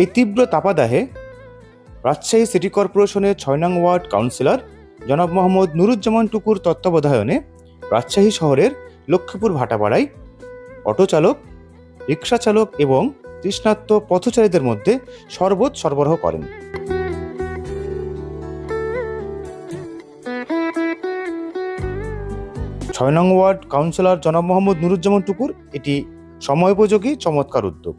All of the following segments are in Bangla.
এই তীব্র তাপাদাহে রাজশাহী সিটি কর্পোরেশনের ছয় নং ওয়ার্ড কাউন্সিলর জনাব মোহাম্মদ নুরুজ্জামান টুকুর তত্ত্বাবধায়নে রাজশাহী শহরের লক্ষ্মীপুর ভাটাপাড়ায় অটো চালক রিক্সা চালক এবং তৃষ্ণাত্ম পথচারীদের মধ্যে শরবত সরবরাহ করেন। ছয় নং ওয়ার্ড কাউন্সিলর জনাব মোহাম্মদ নুরুজ্জামান টুকুর এটি সময়োপযোগী, চমৎকার উদ্যোগ।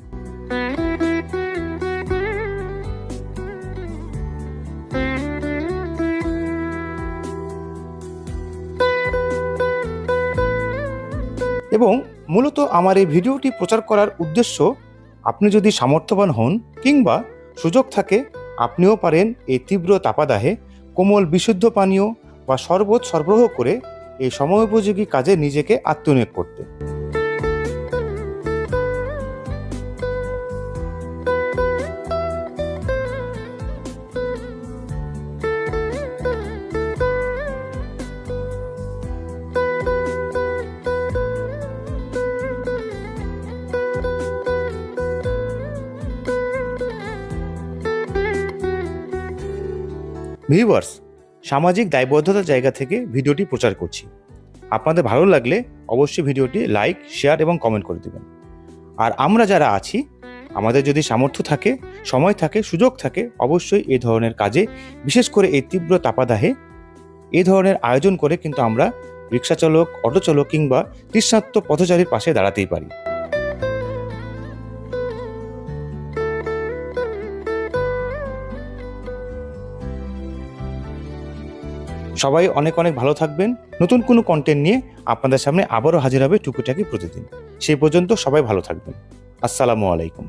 এবং মূলত আমার এই ভিডিওটি প্রচার করার উদ্দেশ্য, আপনি যদি সামর্থ্যবান হন কিংবা সুযোগ থাকে, আপনিও পারেন এই তীব্র তাপাদাহে কোমল বিশুদ্ধ পানীয় বা শরবত সরবরাহ করে এই সময়োপযোগী কাজে নিজেকে আত্মনিয়োগ করতে। ভিউয়ার্স, সামাজিক দায়বদ্ধতার জায়গা থেকে ভিডিওটি প্রচার করছি। আপনাদের ভালো লাগলে অবশ্যই ভিডিওটি লাইক, শেয়ার এবং কমেন্ট করে দেবেন। আর আমরা যারা আছি, আমাদের যদি সামর্থ্য থাকে, সময় থাকে, সুযোগ থাকে, অবশ্যই এই ধরনের কাজে, বিশেষ করে এই তীব্র তাপাদাহে এই ধরনের আয়োজন করে কিন্তু আমরা রিক্সা চালক অটো চালক কিংবা তৃষ্ণাত্ম পথচারীর পাশে দাঁড়াতেই পারি। সবাই অনেক অনেক ভালো থাকবেন। নতুন কোনো কন্টেন্ট নিয়ে আপনাদের সামনে আবারও হাজির হবে টুকুটাকি প্রতিদিন। সেই পর্যন্ত সবাই ভালো থাকবেন। আসসালামু আলাইকুম।